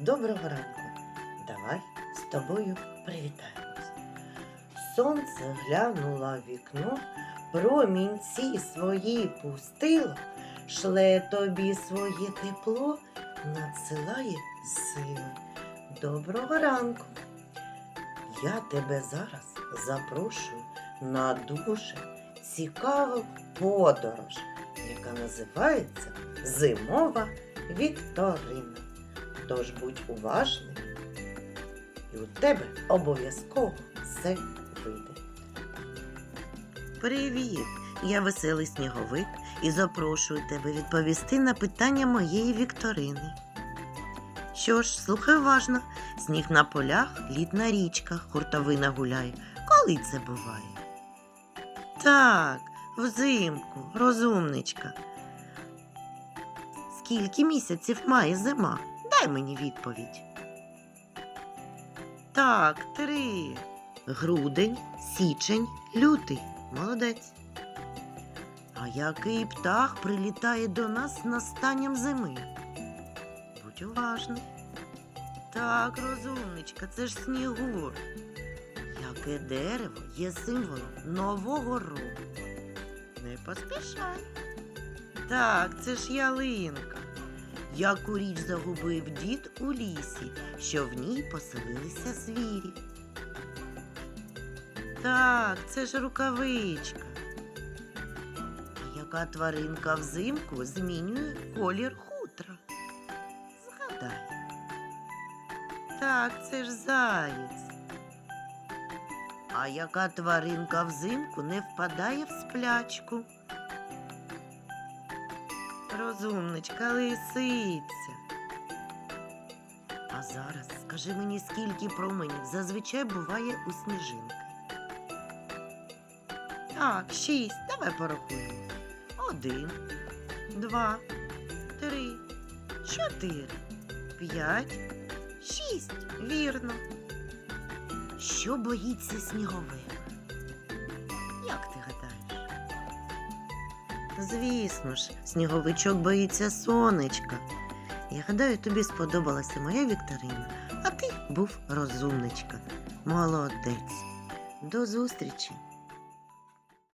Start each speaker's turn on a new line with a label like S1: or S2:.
S1: Доброго ранку. Давай з тобою привітаємось. Сонце глянуло в вікно, промінці свої пустило, шле тобі своє тепло, надсилає сили. Доброго ранку. Я тебе зараз запрошую на дуже цікаву подорож, яка називається Зимова Вікторина. Тож будь уважним, і у тебе обов'язково все вийде. Привіт! Я веселий сніговик і запрошую тебе відповісти на питання моєї вікторини. Що ж, слухай уважно, сніг на полях, лід на річках, хуртовина гуляє. Коли це буває? Так, взимку, розумничка. Скільки місяців має зима? Дай мені відповідь. Так, три. Грудень, січень, лютий. Молодець. А який птах прилітає до нас з настанням зими? Будь уважний. Так, розумничка, це ж снігур. Яке дерево є символом нового року. Не поспішай. Так, це ж ялинка. Яку річ загубив дід у лісі, що в ній поселилися звірі. Так, це ж рукавичка. Яка тваринка взимку змінює колір хутра? Згадай. Так, це ж заєць. А яка тваринка взимку не впадає в сплячку? Розумничка лисиця. А зараз скажи мені, скільки променів зазвичай буває у сніжинки. Так, шість. Давай порахуємо. Один, два, три, чотири, п'ять, шість. Вірно. Що боїться сніговик? Звісно ж, сніговичок боїться сонечка. Я гадаю, тобі сподобалася моя вікторина, а ти був розумничка. Молодець. До зустрічі!